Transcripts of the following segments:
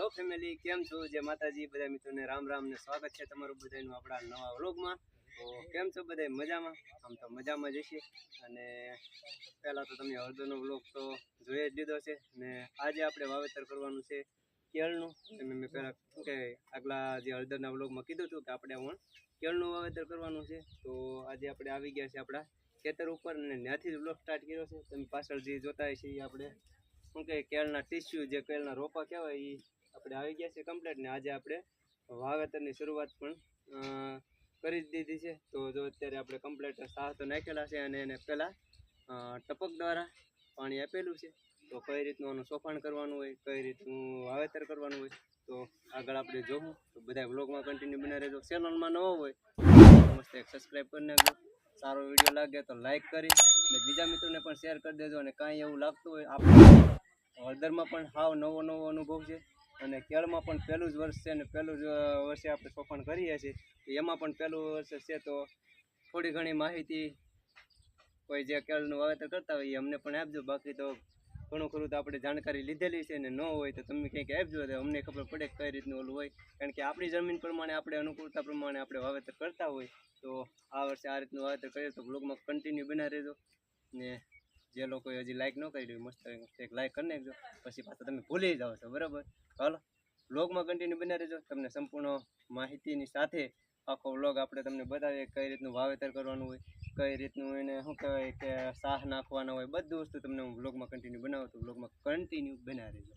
Hello family કેમ છો? જે માતાજી. બધા મિત્રોને રામ રામ ને સ્વાગત છે તમારું બધાનું આપણા નવા વ્લોગમાં. તો કેમ છો બધા? મજામાં? આમ તો મજામાં જ અને પહેલાં તો તમે હળદરનો વ્લોગ તો જોઈ જ લીધો છે ને આજે આપણે વાવેતર કરવાનું છે કેળનું. તમે મેં પહેલાં શું કે આગલા જે હળદરના વ્લોગમાં કીધું હતું કે આપણે હું કેળનું વાવેતર કરવાનું છે. તો આજે આપણે આવી ગયા છે આપણા ખેતર ઉપર અને ત્યાંથી જ વ્લોગ સ્ટાર્ટ કર્યો છે. તમે પાછળ જે જોતા છીએ એ આપણે શું કે કેળના ટીસ્યુ જે કેળના રોપા કહેવાય એ આપણે આવી ગયા છે કમ્પ્લીટ ને આજે આપણે વાવેતરની શરૂઆત પણ કરી જ દીધી છે. તો જો અત્યારે આપણે કમ્પ્લીટ સાહ તો નાખેલા છે અને એને પહેલાં ટપક દ્વારા પાણી આપેલું છે. તો કઈ રીતનું આનું સોફાણ કરવાનું હોય, કઈ રીતનું વાવેતર કરવાનું હોય, તો આગળ આપણે જોવું. તો બધા બ્લોગમાં કન્ટિન્યુ બના રહેજો. ચેનલમાં નવો હોય મસ્ત એક સબસ્ક્રાઈબ કરી નાખજો. સારો વીડિયો લાગે તો લાઈક કરી અને બીજા મિત્રોને પણ શેર કરી દેજો અને કાંઈ એવું લાગતું હોય, આપણે હળદરમાં પણ હાવ નવો નવો અનુભવ છે. અને કેળમાં પણ પહેલું જ વર્ષ છે અને પહેલું જ વર્ષે આપણે સોફાણ કરીએ છીએ. એમાં પણ પહેલું વર્ષ છે તો થોડી ઘણી માહિતી કોઈ જે કેળનું વાવેતર કરતા હોય એ અમને પણ આપજો. બાકી તો ઘણું ખરું તો આપણે જાણકારી લીધેલી છે ને ન હોય તો તમે કંઈક આપજો તો અમને ખબર પડે કઈ રીતનું ઓલું હોય. કારણ કે આપણી જમીન પ્રમાણે આપણે અનુકૂળતા પ્રમાણે આપણે વાવેતર કરતા હોય. તો આ વર્ષે આ રીતનું વાવેતર કરીએ તો બ્લોગમાં કન્ટિન્યુ બના રહેજો. ને જે લોકોએ હજી લાઈક ન કરી રહ્યું મસ્ત એક લાઈક કરી નાખજો. પછી પાછા તમે ભૂલી જાઓ છો, બરાબર? હાલો વ્લોગમાં કન્ટિન્યુ બના રહેજો. તમને સંપૂર્ણ માહિતીની સાથે આખો વ્લોગ આપણે તમને બતાવીએ કઈ રીતનું વાવેતર કરવાનું હોય, કઈ રીતનું એને શું કહેવાય કે સાહ નાખવાના હોય, બધું વસ્તુ તમને હું વ્લોગમાં કન્ટિન્યુ બનાવું તો વ્લોગમાં કન્ટિન્યુ બના રહેજો.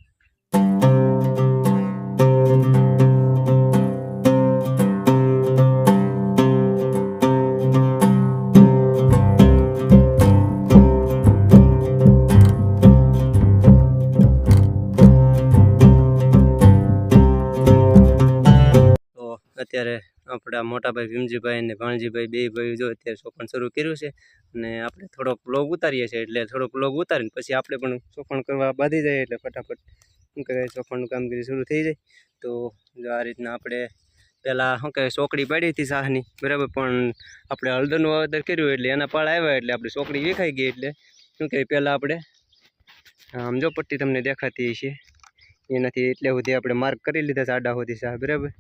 આપણા મોટાભાઈ ભીમજીભાઈ અને ભાણજીભાઈ બે ભાઈ જો અત્યારે સોપણ શરૂ કર્યું છે અને આપણે થોડોક બ્લોગ ઉતારીએ છીએ એટલે થોડોક બ્લોગ ઉતારીને પછી આપણે પણ સોપણ કરવા બાંધી જાય એટલે ફટાફટ, શું કહેવાય સોપણનું કામગીરી શરૂ થઈ જાય. તો જો આ રીતના આપણે પહેલાં, શું કહેવાય ચોકડી પાડી હતી શાહની, બરાબર, પણ આપણે હળદરનું વાવેતર કર્યું એટલે એના પાળ આવ્યા એટલે આપણી ચોકડી વેખાઈ ગઈ એટલે, શું કહેવાય, પહેલાં આપણે આમ જો પટ્ટી તમને દેખાતી છે એનાથી એટલે સુધી આપણે માર્ક કરી લીધા છે આડા સુધી શાહ, બરાબર.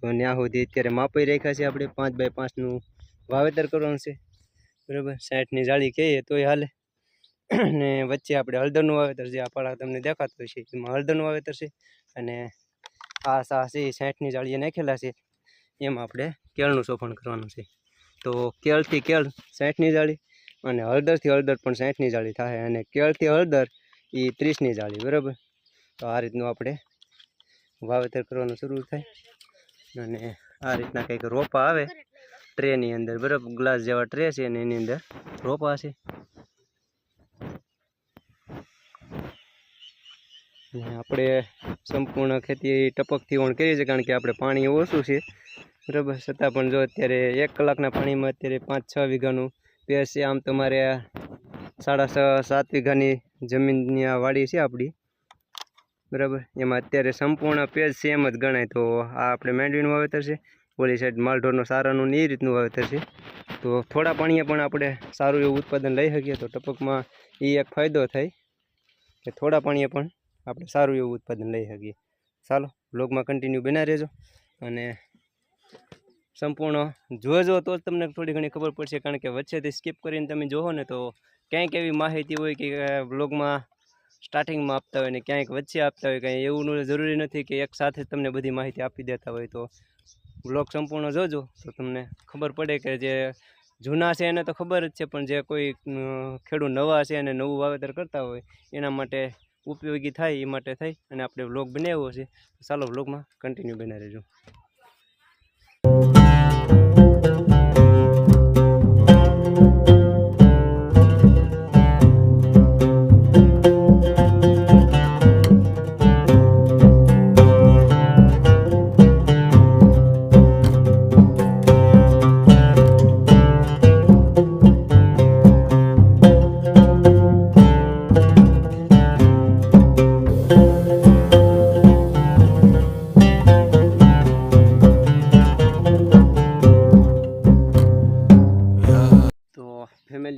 તો ત્યાં સુધી અત્યારે માપી રાખ્યા છે આપણે પાંચ બાય પાંચનું વાવેતર કરવાનું છે. બરાબર? સાઠની જાળી કહીએ તોય હાલે. અને વચ્ચે આપણે હળદરનું વાવેતર છે આ પાળા તમને દેખાતો છે એમાં હળદરનું વાવેતર છે. અને આ સા છે એ સાઠની જાળીએ નાખેલા છે. એમાં આપણે કેળનું સોફણ કરવાનું છે. તો કેળથી કેળ સાઠની જાળી અને હળદરથી હળદર પણ સાઠની જાળી થાય અને કેળથી હળદર એ ત્રીસની જાળી, બરાબર? તો આ રીતનું આપણે વાવેતર કરવાનું શરૂ થાય. અને આ રીતના કંઈક રોપા આવે. ટ્રેની અંદર, બરાબર? ગ્લાસ જેવા ટ્રે છે અને એની અંદર રોપા છે. આપણે સંપૂર્ણ ખેતી ટપકથી ઓણ કરીએ છીએ કારણ કે આપણે પાણી ઓછું છે. બરાબર? છતાં પણ જો અત્યારે એક કલાકના પાણીમાં અત્યારે પાંચ છ વીઘાનું પેસ છે. આમ તમારે સાડા છ સાત વીઘાની જમીનની આ વાડી છે આપણી. બરાબર? એમાં અત્યારે સંપૂર્ણ પેજ સેમ જ ગણાય. તો આ આપણે મેંડવીનું વાવેતર છે, ઓલી સાઈડ માલઢોરનું સારાનું ને એ રીતનું વાવેતર છે. તો થોડા પાણીએ પણ આપણે સારું એવું ઉત્પાદન લઈ શકીએ તો ટપકમાં એ એક ફાયદો થાય કે થોડા પાણીએ પણ આપણે સારું એવું ઉત્પાદન લઈ શકીએ. ચાલો બ્લોગમાં કન્ટિન્યુ બના રહેજો અને સંપૂર્ણ જોજો. તો જ તમને થોડી ઘણી ખબર પડશે, કારણ કે વચ્ચેથી સ્કીપ કરીને તમે જોવો ને તો ક્યાંક એવી માહિતી હોય કે બ્લોગમાં સ્ટાર્ટિંગમાં આપતા હોય ને ક્યાંક વચ્ચે આપતા હોય કંઈ એવું જરૂરી નથી કે એક સાથે તમને બધી માહિતી આપી દેતા હોય તો. બ્લોગ સંપૂર્ણ જોજો તો તમને ખબર પડે કે જે જૂના છે એને તો ખબર જ છે, પણ જે કોઈ ખેડૂત નવા છે અને નવું વાવેતર કરતા હોય, એના માટે ઉપયોગી થાય, એ માટે થઈ અને આપણે વ્લોગ બનાવ્યો છે. ચાલો વ્લોગમાં કન્ટિન્યુ બનાવી રહેજો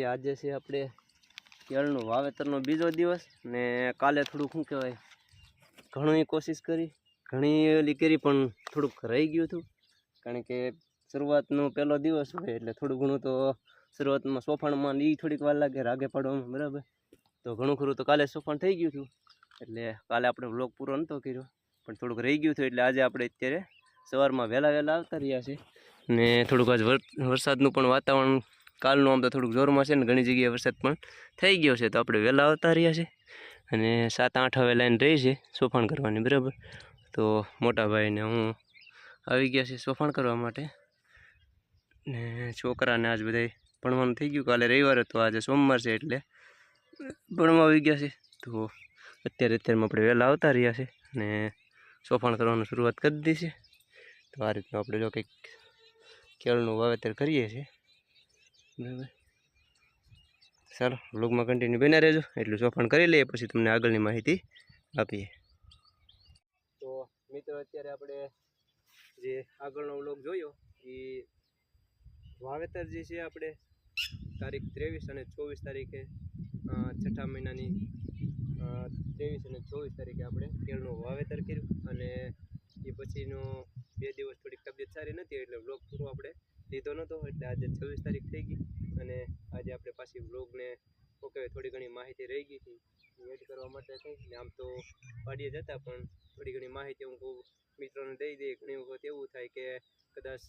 ફેમિલી આજે છે આપણે કેળનું વાવેતરનો બીજો દિવસ ને કાલે થોડુંક શું કહેવાય ઘણી કોશિશ કરી, ઘણી ઓલી કરી પણ થોડુંક રહી ગયું હતું. કારણ કે શરૂઆતનો પહેલો દિવસ હોય એટલે થોડું ઘણું તો શરૂઆતમાં સોફાણમાં એ થોડીક વાર લાગે રાગે પાડવામાં, બરાબર? તો ઘણું ખરું તો કાલે સોફાણ થઈ ગયું હતું. એટલે કાલે આપણે વ્લોગ પૂરો નહોતો કર્યો, પણ થોડુંક રહી ગયું હતું એટલે આજે આપણે અત્યારે સવારમાં વહેલા વહેલા આવતા રહ્યા છીએ. ને થોડુંક આજ વર- વરસાદનું પણ વાતાવરણ કાલનું આમ તો થોડુંક જોરમાં છે ને ઘણી જગ્યાએ વરસાદ પણ થઈ ગયો છે તો આપણે વહેલા આવતા રહ્યા છે. અને સાત આઠ હવે લાઈન રહી છે સોફાણ કરવાની, બરાબર? તો મોટાભાઈને હું આવી ગયા છે સોફાણ કરવા માટે. ને છોકરાને આજ બધાય ભણવાનું થઈ ગયું, કાલે રવિવાર હતો આજે સોમવાર છે એટલે ભણવા આવી ગયા છે. તો અત્યારે અત્યારમાં આપણે વહેલા આવતા રહ્યા છે ને સોફાણ કરવાનું શરૂઆત કરી દીધી છે. તો આ રીતનું આપણે જો કંઈક કેળનું વાવેતર કરીએ છીએ. બરાબર ચાલો વ્લોગમાં કન્ટિન્યુ બન્યા રહેજો. એટલું સોફાણ કરી લઈએ, પછી તમને આગળની માહિતી આપીએ. તો મિત્રો, અત્યારે આપણે જે આગળનો વ્લોગ જોયો, એ વાવેતર જે છે આપણે તારીખ ત્રેવીસ અને ચોવીસ તારીખે છઠ્ઠા મહિનાની ત્રેવીસ અને ચોવીસ તારીખે આપણે કેળનું વાવેતર કર્યું. અને એ પછીનો બે દિવસ થોડીક તબિયત સારી નથી, એટલે વ્લોગ પૂરો આપણે લીધો નહોતો એટલે આજે છવ્વીસ તારીખ થઈ ગઈ અને આજે આપણે પાછી વ્લોગને ઓકે થોડી ઘણી માહિતી રહી ગઈ હતી. એડ કરવા માટે થઈ ને આમ તો પાડીએ જતા પણ થોડી ઘણી માહિતી હું ખૂબ મિત્રોને દઈ દઈએ. ઘણી વખત એવું થાય કે કદાચ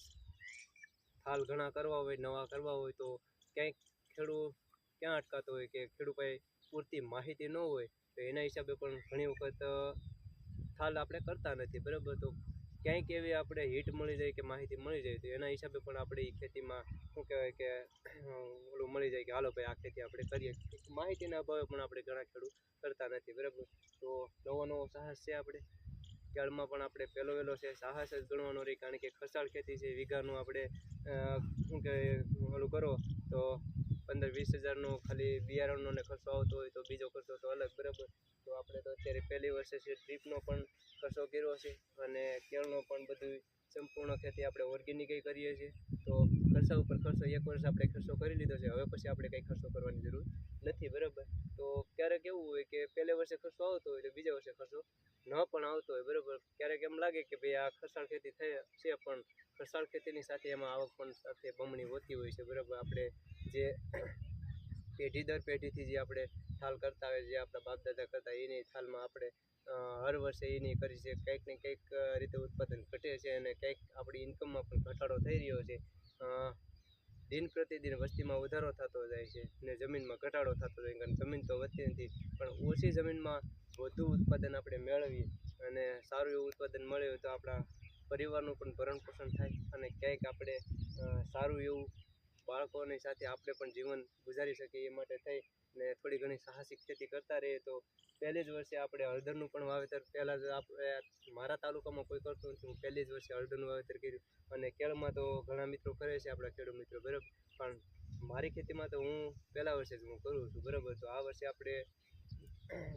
હાલ ઘણા કરવા હોય, નવા કરવા હોય, તો ક્યાંક ખેડૂત ક્યાં અટકાતો હોય કે ખેડૂત પાસે પૂરતી માહિતી ન હોય, તો એના હિસાબે પણ ઘણી વખત થાલ આપણે કરતા નથી, બરાબર? તો ક્યાંક એવી આપણે હિટ મળી જાય કે માહિતી મળી જાય તો એના હિસાબે પણ આપણે એ ખેતીમાં શું કહેવાય કે ઓલું મળી જાય કે હાલો ભાઈ, આ ખેતી આપણે કરીએ. માહિતીના અભાવે પણ આપણે ઘણા ખેડૂત કરતા નથી, બરાબર? તો નવો નવો સાહસ છે આપણે? કેળમાં પણ આપણે પહેલો વહેલો છે, સાહસ જ ગણવાનો રહી, કારણ કે ખસાળ ખેતી છે, વીઘાનું આપણે શું કહેવાય, ઓલું કરો તો પંદર વીસ હજારનો ખાલી બિયારણનો ને ખર્ચો આવતો હોય તો બીજો ખર્ચો તો અલગ, બરાબર? તો આપણે તો અત્યારે પહેલી વર્ષે છે, ડ્રીપનો પણ ખર્ચો કર્યો છે અને કેળનો પણ બધું સંપૂર્ણ ખેતી આપણે ઓર્ગેનિક કરીએ છીએ. તો ખર્ચા ઉપર ખર્ચો, એક વર્ષ આપણે ખર્ચો કરી લીધો છે. હવે પછી આપણે કંઈ ખર્ચો કરવાની જરૂર નથી, બરાબર? તો ક્યારેક એવું હોય કે પહેલે વર્ષે ખર્ચો આવતો હોય તો બીજા વર્ષે ખર્ચો ન પણ આવતો હોય, બરાબર? ક્યારેક એમ લાગે કે ભાઈ આ ખસાળ ખેતી થઈ છે, પણ ખસાળ ખેતીની સાથે એમાં આવક પણ સાથે બમણી હોતી હોય છે, બરાબર? આપણે જે પેઢી દર પેઢીથી જે આપણે થાલ કરતા હોય જે આપણા બાપ દાદા કરતા એની થાલમાં આપણે હર વર્ષે એની કરી છે. કંઈક ને કંઈક રીતે ઉત્પાદન ઘટે છે અને કંઈક આપણી ઇન્કમમાં પણ ઘટાડો થઈ રહ્યો છે. દિન પ્રતિદિન વસ્તીમાં વધારો થતો જાય છે ને જમીનમાં ઘટાડો થતો જાય કારણ જમીન તો વધતી નથી. પણ ઓછી જમીનમાં વધુ ઉત્પાદન આપણે મેળવીએ અને સારું એવું ઉત્પાદન મળે તો આપણા પરિવારનું પણ ભરણ પોષણ થાય અને ક્યાંક આપણે સારું એવું બાળકોની સાથે આપણે પણ જીવન ગુજારી શકીએ એ માટે થઈ ને થોડી ઘણી સાહસિક ખેતી કરતા રહીએ તો પહેલી જ વર્ષે આપણે હળદરનું પણ વાવેતર પહેલાં જ આપણે મારા તાલુકામાં કોઈ કરતું નથી, હું પહેલી જ વર્ષે હળદરનું વાવેતર કર્યું. અને કેળમાં તો ઘણા મિત્રો કરે છે, આપણા ખેડૂત મિત્રો, બરાબર. પણ મારી ખેતીમાં તો હું પહેલા વર્ષે જ હું કરું છું, બરાબર. તો આ વર્ષે આપણે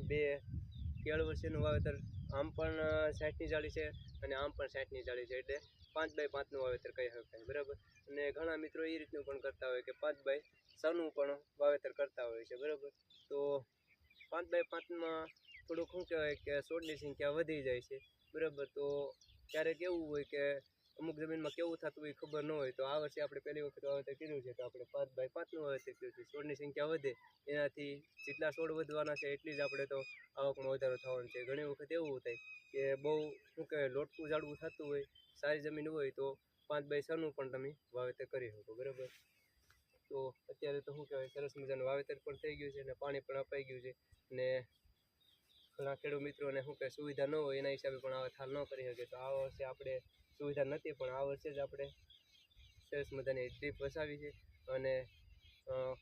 બે કેળ વર્ષેનું વાવેતર, આમ પણ સાઠની જાળી છે અને આમ પણ સાઠની જાળી છે એટલે પાંચ બાય પાંચનું વાવેતર કહી શકાય, બરાબર. અને ઘણા મિત્રો એ રીતનું પણ કરતા હોય કે પાંચ બાય છનું પણ વાવેતર કરતા હોય છે, બરાબર. તો પાંચ બાય પાંચમાં થોડુંક શું કહેવાય કે છોડની સંખ્યા વધી જાય છે. બરાબર, તો ક્યારેક એવું હોય કે અમુક જમીનમાં કેવું થતું હોય ખબર ન હોય, તો આ વર્ષે આપણે પહેલી વખત વાવેતર કર્યું છે, તો આપણે પાંચ બાય પાંચનું વાવેતર કર્યું છે. છોડની સંખ્યા વધે, એનાથી જેટલા છોડ વધવાના છે એટલી જ આપણે તો આવકમાં વધારો થવાનો છે. ઘણી વખત એવું થાય કે બહુ શું કહેવાય, લોટકું જાડવું થતું હોય, સારી જમીન હોય તો પાંચ બાય છનું પણ તમે વાવેતર કરી શકો, બરાબર? તો અત્યારે તો શું કહેવાય, સરસ મજાનું વાવેતર પણ થઈ ગયું છે અને પાણી પણ અપાઈ ગયું છે. ને ઘણા ખેડૂત મિત્રોને શું કહે સુવિધા ન હોય એના હિસાબે પણ આવા થાલ ન કરી શકે તો આ વર્ષે આપણે સુવિધા નથી, પણ આ વર્ષે જ આપણે સરસ મજાની ડ્રીપ વસાવી છે. અને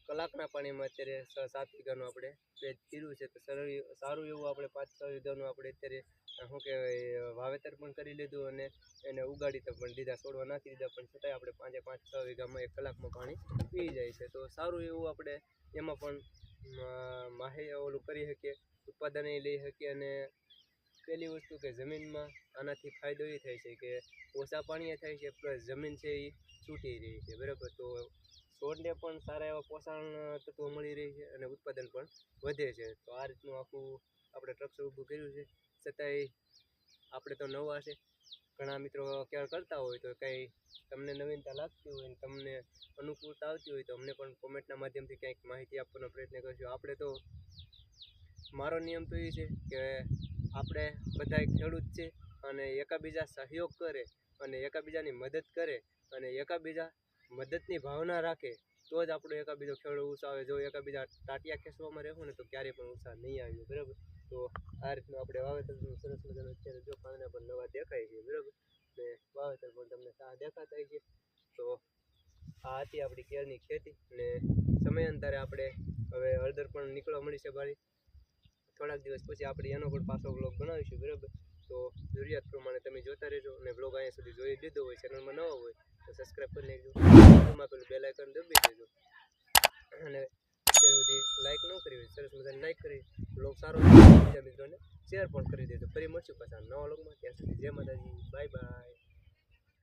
કલાકના પાણીમાં અત્યારે સાત વીઘાનું આપણે પેજ કર્યું છે. તો સરળ સારું એવું આપણે પાંચ, છ વીઘાનું આપણે અત્યારે શું કહેવાય વાવેતર પણ કરી લીધું અને એને ઉગાડી તો પણ દીધા છોડવા નાખી દીધા, પણ છતાંય આપણે પાંચે પાંચ, છ વીઘામાં એક કલાકમાં પાણી પી જાય છે. તો સારું એવું આપણે એમાં પણ માહી ઓલું કરી શકીએ, ઉત્પાદન લઈ શકીએ અને પહેલી વસ્તુ કે જમીનમાં આનાથી ફાયદો એ થાય છે કે ઓછા પાણીએ થાય છે, પ્લસ જમીન છે એ છૂટી રહી છે. બરાબર? તો છોડને પણ સારા એવા પોષણ તત્વો મળી રહે છે અને ઉત્પાદન પણ વધે છે. તો આ રીતનું આખું આપણે સ્ટ્રક્ચર ઊભું કર્યું છે. છતાંય આપણે તો નવા છે. ઘણા મિત્રો ક્યાં કરતા હોય તો કંઈ તમને નવીનતા લાગતી હોય અને તમને અનુકૂળતા આવતી હોય તો અમને પણ કોમેન્ટના માધ્યમથી કંઈક માહિતી આપવાનો પ્રયત્ન કરીશું આપણે તો, મારો નિયમ તો એ છે કે આપણે બધા ખેડૂત છે અને એકાબીજા સહયોગ કરે અને એકાબીજાની મદદ કરે અને એકાબીજા મદદની ભાવના રાખે, તો જ આપણો એકાબીજો ઉત્સાહ આવે. જો એકાબીજા ટાટિયા ખેંચવામાં રહેવું ને તો ક્યારેય પણ ઉત્સાહ નહીં આવ્યો બરાબર? તો આ રીતનું આપણે વાવેતરનું સરસ મજાનું અત્યારે જો પાંદડા પણ નવા દેખાય છે, બરાબર? ને વાવેતર પણ તમને સારા દેખાતા છે તો આ હતી આપણી કેળની ખેતી ને સમયાંતરે આપણે હવે હળદર પણ નીકળવા મળી છે બારી. થોડાક દિવસ પછી આપણે એનો પણ પાછો બ્લોગ બનાવીશું, બરાબર? તો જરૂરિયાત પ્રમાણે તમે જોતા રહેજો અને બ્લોગ અહીંયા સુધી જોઈ લીધો હોય ચેનલમાં નવા હોય તો સબસ્ક્રાઈબ કરી લેજો. બાજુમાં પેલું બેલ આઇકન દબાવી દેજો. અને અત્યાર સુધી લાઈક ન કરી હોય, સરસ મજાની લાઈક કરી બ્લોગ સારો બીજા મિત્રોને શેર પણ કરી દેજો. ફરી મળશું પાછા નવા લોકમાં ત્યાં સુધી જય માતાજી. Bye bye